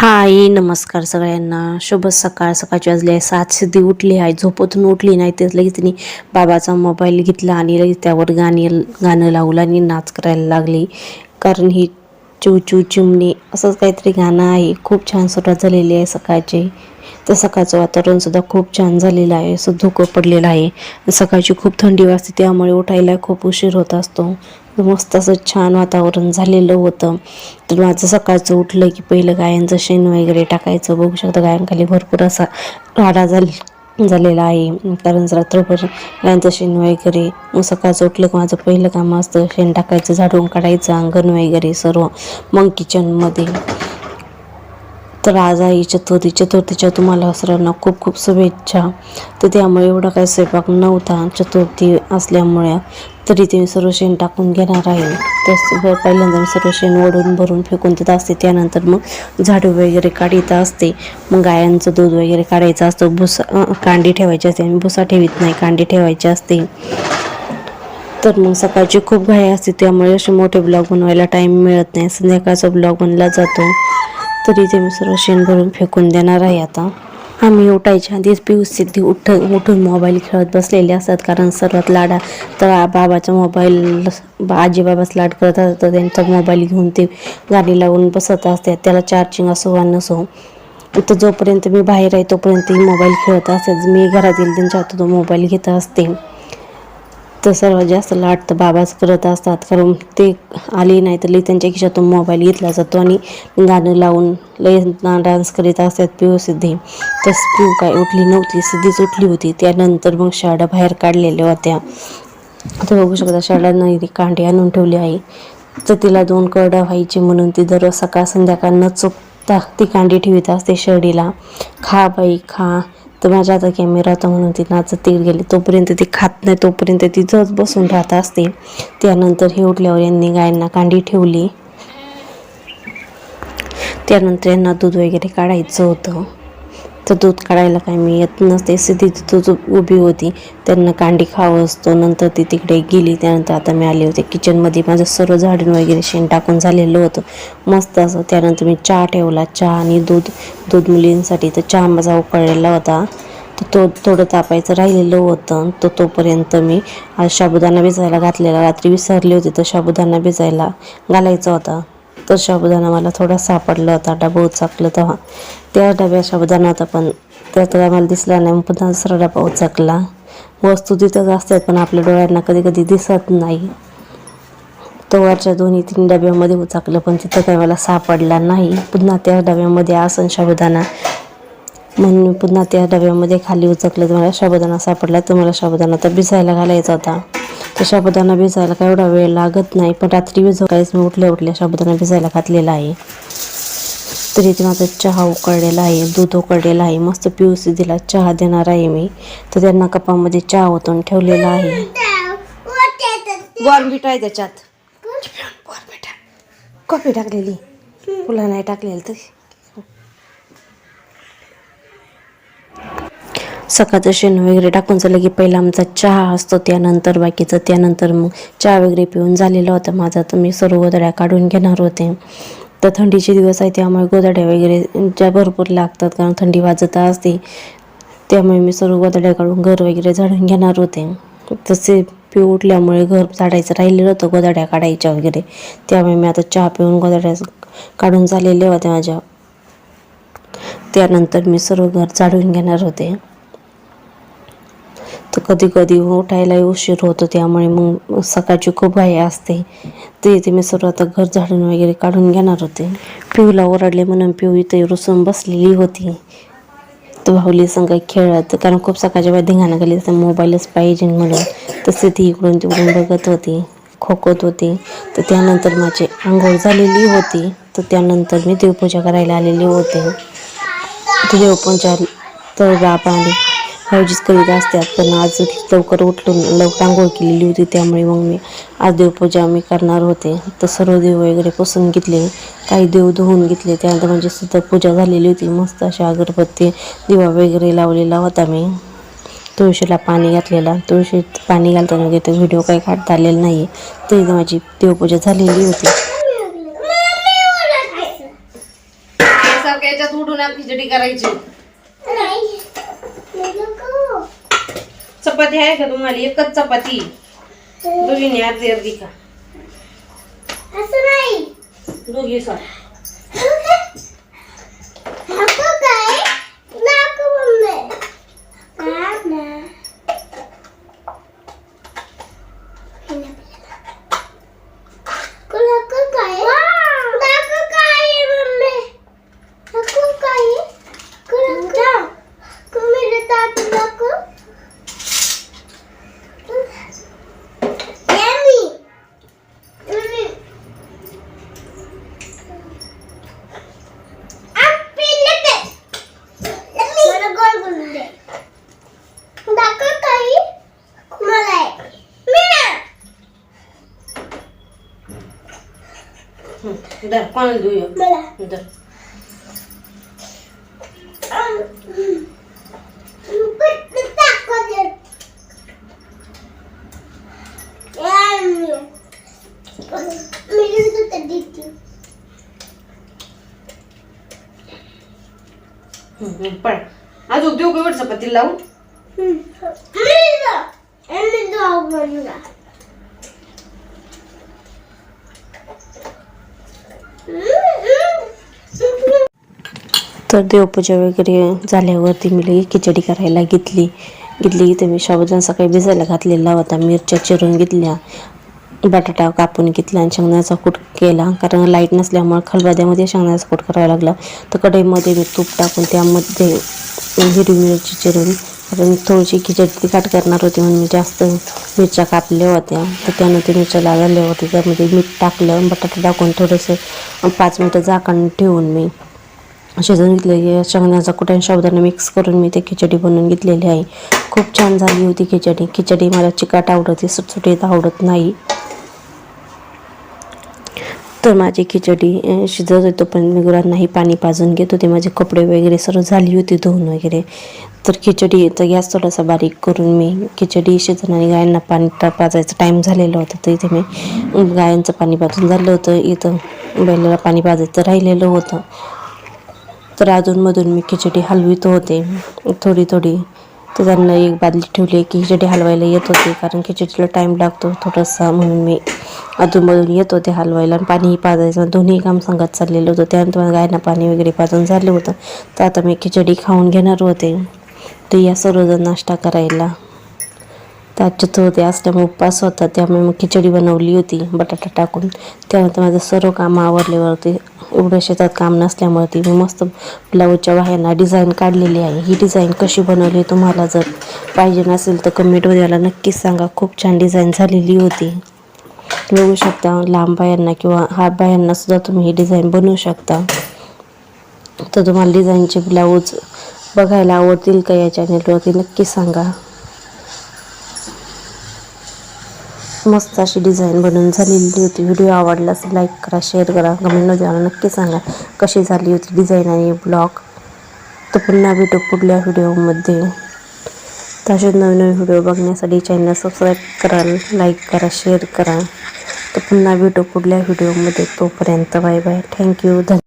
हाय नमस्कार सगळ्यांना. शुभ सकाळ. सकाळची वाजली आहे. सात सिद्धी उठली आहे. झोपतून उठली नाही तेच लगेच तिने बाबाचा मोबाईल घेतला आणि लगेच त्यावर गाणी गाणं लावलं आणि नाच करायला लागली. कारण ही चू चू चिमणी असंच काहीतरी गाणं आहे. खूप छान सुरुवात झालेली आहे सकाळची. तर सकाळचं वातावरणसुद्धा खूप छान झालेलं आहे. असं धुकं पडलेलं आहे. सकाळची खूप थंडी वाजते. त्यामुळे उठायला खूप उशीर होत असतो. मस्त असं छान वातावरण झालेलं होतं. तर माझं सकाळचं उठलं की पहिलं गायांचं शेण वगैरे टाकायचं. बघू शकता गायांखाली भरपूर असा राडा झाल झालेला आहे. कारण रात्रभर गायांचं शेण वगैरे. मग सकाळचं उठलं की माझं पहिलं काम असतं शेण टाकायचं झाडून काढायचं अंगण वगैरे सर्व. मग किचनमध्ये तर आज आई चतुर्थी चतुर्थीच्या तुम्हाला सर्वांना खूप खूप शुभेच्छा. तर त्यामुळे एवढा काही स्वयंपाक नव्हता. चतुर्थी असल्यामुळे तरी ते सर्व शेण टाकून घेणार आहे. तर पहिल्यांदा मी सर्व शेण ओढून भरून फेकून देत असते. त्यानंतर मग झाडू वगैरे काढीत असते. मग गायांचं दूध वगैरे काढायचं असतं. भुसा कांडी ठेवायची असते आणि भुसा ठेवीत नाही. कांडी ठेवायची असते. तर मग सकाळची खूप घाई असते. त्यामुळे असे मोठे ब्लॉग बनवायला टाईम मिळत नाही. संध्याकाळचा ब्लॉग बनला जातो. तरी ते मी सर्व शेण भरून फेकून देणार आहे आता. आम्ही उठायच्या आधीच पिऊस सिद्धी उठ उठून मोबाईल खेळत बसलेले असतात कारण सर्वात लाडा तर बाबाचा मोबाईल आजीबाबाच लाड करत असतात तर त्यांचा मोबाईल घेऊन ते गाडी लावून बसत असतात. त्याला चार्जिंग असो वा नसो तर जोपर्यंत मी बाहेर आहे तोपर्यंत मोबाईल खेळत असतात. मी घरातील त्यांच्या हातात तो मोबाईल घेत असते. तर सर्वात जास्त लाट तर बाबाच करत असतात. कारण ते आले नाही तर लई त्यांच्या खिशातून मोबाईल घेतला जातो आणि गाणं लावून लई डान्स करीत असतात पिऊ सिद्धी तर पिऊ काय उठली नव्हती सिद्धीच उठली होती. त्यानंतर मग शाळा बाहेर काढलेल्या होत्या. तर बघू शकता शाळा इथे कांडे आणून ठेवली आहे. तर तिला दोन करडा व्हायची म्हणून ती दररोज सकाळ संध्याकाळ न चुकता ती कांडी ठेवीत असते शर्डीला. खा बाई खा. तर माझ्या आता कॅमेरा होता म्हणून ती नाचत तिकडे गेली. तोपर्यंत ती खात नाही तोपर्यंत ती जच बसून राहत असते. त्यानंतर हे उठल्यावर यांनी गायांना कांडी ठेवली. त्यानंतर यांना दूध वगैरे काढायचं होतं. तर दूध काढायला काय मी येत नसते. सिद्धी तिथं उभी होती. त्यांना कांडी खावं असतो. नंतर ती तिकडे गेली. त्यानंतर आता मी आले होते. किचनमध्ये माझं सर्व झाडून वगैरे शेण टाकून झालेलं होतं. मस्त असं. त्यानंतर मी चहा ठेवला. चहा आणि दूध. दूध मुलींसाठी तर चहा माझा उकळलेला होता. तर तो थोडं तापायचं राहिलेलं होतं. तर तोपर्यंत मी आज साबुदाणा भिजायला घातलेला. रात्री विसरली होती. तर साबुदाणा भिजायला घालायचा होता. तर साबुदाणा मला थोडा सापडला होता डबा उचाकलं तेव्हा. त्या डब्यात साबुदाणा होता पण त्यात काय मला दिसला नाही पुन्हा दुसरा डबा उचाकला. वस्तू तिथंच असतात पण आपल्या डोळ्यांना कधी कधी दिसत नाही. तो वरच्या दोन्ही तीन डब्यामध्ये उचाकलं पण तिथं काही मला सापडला नाही. पुन्हा त्या डब्यामध्ये आसन साबुदाणा. म्हणून पुन्हा त्या डब्यामध्ये खाली उचकलं तर मला साबुदाणा सापडला तर मला साबुदाणा तर भिजायला घालायचा होता. तर शाबुदाना भिजायला काय एवढा वेळ लागत नाही. पण रात्री भिजव काहीच मी उठल्या उठल्या शाबुदाना भिजायला घातलेला आहे. तरी ते माझा चहा उकळलेला आहे दूध उकळलेलं आहे. मस्त पिऊसी दिला चहा देणार आहे मी. तर त्यांना कपामध्ये चहा ओतून ठेवलेला आहे. बॉर्नविट आहे त्याच्यात. कॉफी टाकलेली. फुला नाही टाकलेली तरी. सकाळचं शेण वगैरे टाकून झालं की पहिला आमचा चहा असतो त्यानंतर बाकीचं त्यानंतर मग चहा वगैरे पिऊन झालेला होता. माझा तर मी सर्व गोधड्या काढून घेणार होते. तर थंडीचे दिवस आहे त्यामुळे गोधड्या वगैरे ज्या भरपूर लागतात कारण थंडी वाजत असते त्यामुळे मी सर्व गोधड्या काढून घर वगैरे झाडून घेणार होते. तसे पिऊ उठल्यामुळे घर झाडायचं राहिलेलं होतं गोधड्या काढायच्या वगैरे. त्यामुळे मी आता चहा पिऊन गोधड्या काढून झालेल्या होत्या माझ्या. त्यानंतर मी सर्व घर झाडून घेणार होते. कधी कधी उठायलाही उशीर होतो त्यामुळे मग सकाळची खूप घाई असते. ते इथे मी सर्व आता घर झाडून वगैरे काढून घेणार होते. पिऊला ओरडले म्हणून पिऊ इथे रुसून बसलेली होती. तर भाऊली संग खेळत कारण खूप सकाळच्या वेळा धिंगाणा गेली तर मोबाईलच पाहिजे म्हणून. तसे ती इकडून तिकडून बघत होती खोकत होती. तर त्यानंतर माझी आंघोळ झालेली होती. तर त्यानंतर मी देवपूजा करायला आलेली होते. देवपूजा तर बाबा भाऊजीच करीत असतात पण आज लवकर उठून लवकर आंघोळ केलेली होती त्यामुळे मग मी आज देवपूजा मी करणार होते. तर सर्व देव वगैरे पुसून घेतले काही देव धुवून घेतले. त्यानंतर म्हणजे सुद्धा पूजा झालेली होती. मस्त अशी अगरबत्ती दिवा वगैरे लावलेला होता मी. तुळशीला पाणी घातलेला. तुळशीत पाणी घालताना वगैरे तो व्हिडिओ काही काढता आलेला नाही तरी माझी देवपूजा झालेली होती. खिचडी करायची. चपाती आहे का तुम्हाला? एकच चपाती. दोघींनी अर्धी अर्धी का असं नाही. दोघी सर नको काय नको मम्मी काय ना नको काय नको काय मम्मी नको काय नको कुमिरे तात नको Yummy. Yummy. मला गोल बनवून दे दाखव काही मला आहे. दर कोणाला देऊया मला. आम. पण अजून देऊ का एवढं चपाती लावून हम्म. मी जा. आणि जाऊ बनला. हम्म. तर देवपूजा वगैरे झाल्यावरती मी लगेच खिचडी करायला घेतली. घेतली की मी शाबुदान सकाळी भिजायला घातलेला होता. मिरच्या चिरून घेतल्या. बटाटा कापून घेतला आणि शेंगण्याचा कूट केला. कारण लाइट नसल्यामुळे खलबद्यामध्ये शेंगण्याचा कूट करावा लागला. तर कढईमध्ये मी तूप टाकून त्यामध्ये हिरवी मिरची चिरून कारण थोडीशी खिचडी तिखट करणार होती म्हणून मी जास्त मिरच्या कापल्या होत्या. तर त्यानं ते मिरच्या लागल्या होत्या त्यामध्ये मीठ टाकलं बटाटा टाकून थोडंसं पाच मिनटं झाकण ठेवून मी शिजवून घेतलेली शेंगदाण्याचा कुठे साबुदाणा मिक्स करून मी ते खिचडी बनवून घेतलेली आहे. खूप छान झाली होती खिचडी. खिचडी मला चिकाट आवडते सुटसुटीत आवडत नाही. तर माझी खिचडी शिजत होतो पण मी गुरांनाही पाणी पाजून घेत होते. माझे कपडे वगैरे सर्व झाली होती धुवून वगैरे. तर खिचडी तर गॅस थोडासा बारीक करून मी खिचडी शिजवून आणि गायांना पाणी पाजायचं पाजायचा टाईम झालेला होता. तर इथे मी गायांचं पाणी पाजून झालं होतं. इथं बैलाला पाणी पाजायचं राहिलेलं होतं. तर अधूनमधून मी खिचडी हलवित होते. थोडी थोडी तर त्यांना एक बादली ठेवली की खिचडी हलवायला येत होते कारण खिचडीला टाईम लागतो थोडासा म्हणून मी अधूनमधून येत होते हलवायला आणि पाणीही पाजायचं. दोन्ही काम सांगत चाललेलं होतं. त्यानंतर गायना पाणी वगैरे पाजून झालं होतं. तर आता मी खिचडी खाऊन घेणार होते. तर या सर्वजण नाश्ता करायला. तर चतुर्थी असल्यामुळे उपवास होता. त्यामुळे मग खिचडी बनवली होती बटाटा टाकून. त्यानंतर माझं सर्व कामं आवरल्यावरती एवढं शेतात काम नसल्यामुळे मी मस्त ब्लाऊजच्या बाह्यांना डिझाईन काढलेली आहे. ही डिझाईन कशी बनवली तुम्हाला जर पाहिजे नसेल तर कमेंटमध्ये याला नक्कीच सांगा. खूप छान डिझाईन झालेली होती. बघू शकता लांब बायांना किंवा हात बायांना सुद्धा तुम्ही ही डिझाईन बनवू शकता. तर तुम्हाला डिझाईनचे ब्लाऊज बघायला आवडतील का या चॅनेलवरती नक्की सांगा. मस्त अशी डिझाईन बनवून झालेली होती. व्हिडिओ आवडला असेल लाईक करा शेअर करा. कमेंटमध्ये मला नक्की सांगा कशी झाली होती डिझाईन आणि ब्लॉग तर पुन्हा भेटू पुढल्या व्हिडिओमध्ये तसेच नवीन नवीन व्हिडिओ बघण्यासाठी चॅनल सबस्क्राईब करा लाईक करा शेअर करा. तर पुन्हा भेटू पुढल्या व्हिडिओमध्ये तोपर्यंत बाय बाय थँक्यू धन्यवाद.